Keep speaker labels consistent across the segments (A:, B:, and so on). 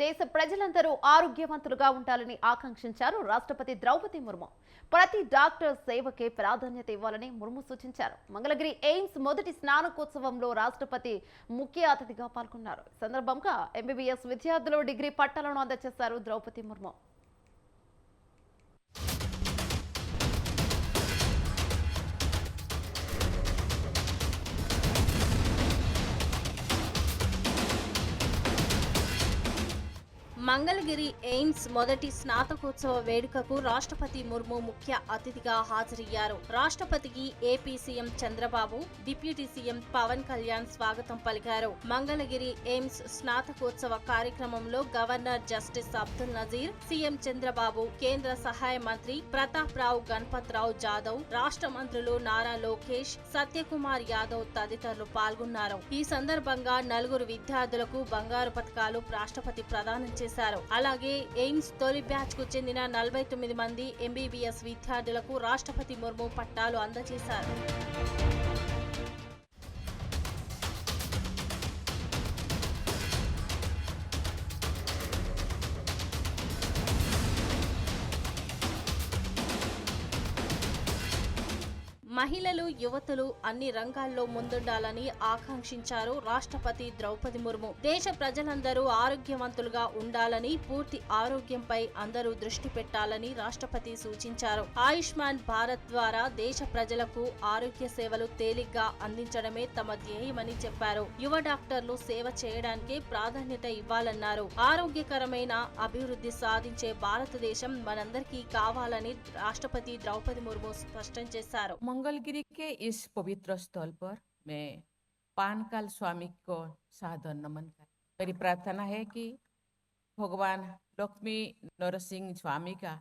A: దేశ ప్రజలందరూ ఆరోగ్యవంతులుగా ఉండాలని ఆకాంక్షించారు రాష్ట్రపతి ద్రౌపది ముర్ము. ప్రతి డాక్టర్ సేవకే ప్రాధాన్యత ఇవ్వాలని ముర్ము సూచించారు. మంగళగిరి ఎయిమ్స్ మొదటి స్నానకోత్సవంలో రాష్ట్రపతి ముఖ్య అతిథిగా పాల్గొన్నారు. సందర్భంగా ఎంబీబీఎస్ విద్యార్థులు డిగ్రీ పట్టాలను అందజేశారు ద్రౌపది ముర్ము.
B: మంగళగిరి ఎయిమ్స్ మొదటి స్నాతకోత్సవ వేడుకకు రాష్ట్రపతి ముర్ము ముఖ్య అతిథిగా హాజరయ్యారు. రాష్ట్రపతికి AP CM Chandrababu deputy CM Pawan Kalyan స్వాగతం పలికారు. మంగళగిరి ఎయిమ్స్ స్నాతకోత్సవ కార్యక్రమంలో governor justice Abdul Nazeer CM Chandrababu కేంద్ర సహాయ మంత్రి ప్రతాప్ రావు గణపత్ రావు జాదవ్ రాష్ట్ర మంత్రులు నారా లోకేష్ సత్యకుమార్ యాదవ్ తదితరులు పాల్గొన్నారు. ఈ సందర్భంగా నలుగురు విద్యార్థులకు బంగారు పథకాలు రాష్ట్రపతి ప్రదానం చేశారు. అలాగే ఎయిమ్స్ తొలి బ్యాచ్కు చెందిన నలభై తొమ్మిది మంది ఎంబీబీఎస్ విద్యార్థులకు రాష్ట్రపతి ముర్ము పట్టాలు అందజేశారు. మహిళలు యువతులు అన్ని రంగాల్లో ముందుండాలని ఆకాంక్షించారు రాష్ట్రపతి ద్రౌపది ముర్ము. దేశ ప్రజలందరూ ఆరోగ్యవంతులుగా ఉండాలని పూర్తి ఆరోగ్యంపై అందరూ దృష్టి పెట్టాలని రాష్ట్రపతి సూచించారు. ఆయుష్మాన్ భారత్ ద్వారా దేశ ప్రజలకు ఆరోగ్య సేవలు తేలిగ్గా అందించడమే తమ ధ్యేయమని చెప్పారు. యువ డాక్టర్లు సేవ చేయడానికే ప్రాధాన్యత ఇవ్వాలన్నారు. ఆరోగ్యకరమైన అభివృద్ధి సాధించే భారతదేశం మనందరికీ కావాలని రాష్ట్రపతి ద్రౌపది ముర్ము స్పష్టం చేశారు.
C: मंगलगिरी के इस पवित्र स्थल पर मैं पानकाल स्वामी को सादर नमन कर मेरी प्रार्थना है कि भगवान लक्ष्मी नरसिंह स्वामी का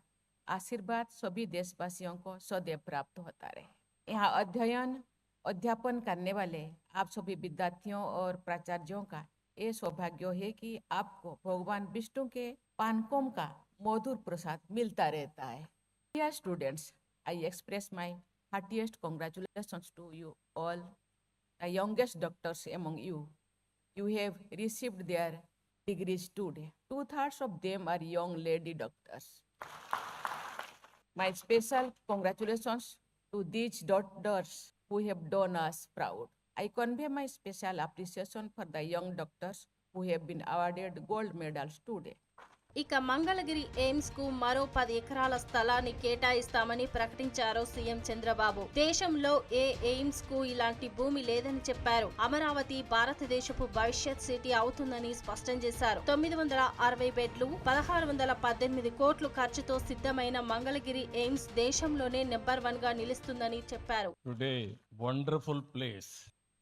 C: आशीर्वाद सभी देशवासियों को सदैव प्राप्त होता रहे यहाँ अध्ययन अध्यापन करने वाले आप सभी विद्यार्थियों और प्राचार्यों का ये सौभाग्य है कि आपको भगवान विष्णु के पानकोम का मधुर प्रसाद मिलता रहता है students, I express my heartiest congratulations to you all, the youngest doctors among you. You have received their degrees today. Two thirds of them are young lady doctors. My special congratulations to these doctors who have done us proud. I convey my special appreciation for the young doctors who have been awarded gold medals today.
B: ఇక మంగళగిరి ఎయిమ్స్కు మరో పది ఎకరాల స్థలాన్ని కేటాయిస్తామని ప్రకటించారు CM Chandrababu. దేశంలో ఏ ఎయిమ్స్కు ఇలాంటి భూమి లేదని చెప్పారు. అమరావతి భారతదేశపు భవిష్యత్ సిటీ అవుతుందని స్పష్టం చేశారు. తొమ్మిది వందల అరవై బెడ్లు పదహారు వందల పద్దెనిమిది కోట్లు ఖర్చుతో సిద్ధమైన మంగళగిరి ఎయిమ్స్ దేశంలోనే నెంబర్ వన్గా నిలుస్తుందని చెప్పారు.
D: Today, wonderful place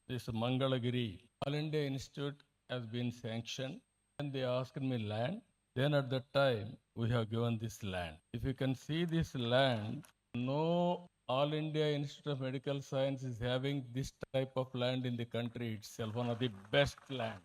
D: This Mangalagiri All India Institute has been sanctioned and they asked me land. Then at that time, we have given this land. If you can see this land, no All India Institute of Medical Science is having this type of land in the country itself, one of the best land.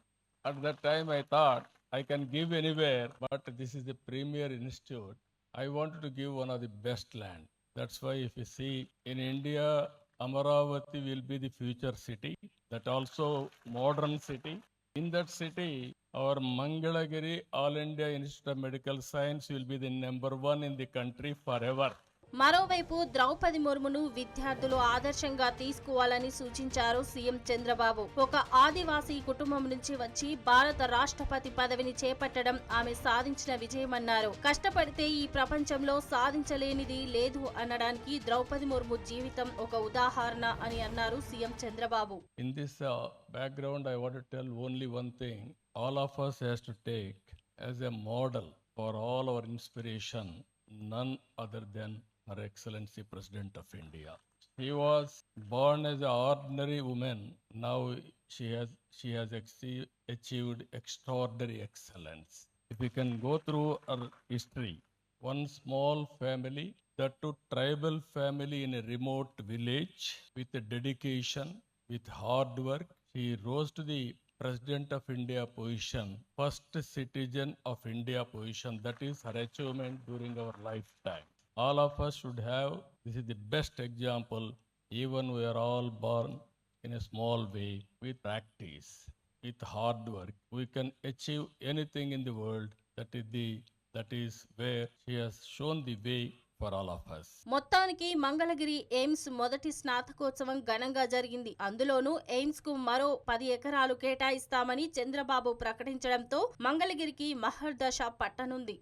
D: At that time, I thought I can give anywhere, but this is the premier institute. I wanted to give one of the best land. That's why if you see in India, Amaravati will be the future city, that also modern city. In that city, our Mangalagiri All India Institute of Medical Science will be the number one in the country forever.
B: మరోవైపు ద్రౌపది ముర్మును విద్యార్థులు ఆదర్శంగా తీసుకోవాలని సూచించారు CM Chandrababu. ఒక ఆదివాసీ కుటుంబం నుంచి వచ్చి భారత రాష్ట్రపతి పదవిని చేపట్టడం ఆమె సాధించిన విజయమన్నారు. కష్టపడితే ఈ ప్రపంచంలో సాధించలేనిది లేదు అనడానికి ద్రౌపది ముర్ము జీవితం ఒక ఉదాహరణ అని అన్నారు CM Chandrababu.
D: In this background I want tell only one thing all of us has to take as a model for all our inspiration, none other than Her Excellency President of India. She was born as an ordinary woman. Now she has she has achieved extraordinary excellence. If we can go through her history, one small family, that to tribal family in a remote village with dedication, with hard work, she rose to the President of India position, first citizen of India position. That is her achievement during our lifetime. All of us should have this is the best example even we are all born in a small way with practice with hard work we can achieve anything in the world that is the that is where she has shown the way for all of us
B: మొత్తానికి Mangalagiri AIIMS మొదటి స్నాతకోత్సవం ఘనంగా జరిగింది అందులోనూ ఎయిమ్స్కు మరో పది ఎకరాలు కేటాయిస్తామని చంద్రబాబు ప్రకటించడంతో మంగళగిరికి మహర్దశ పట్టనుంది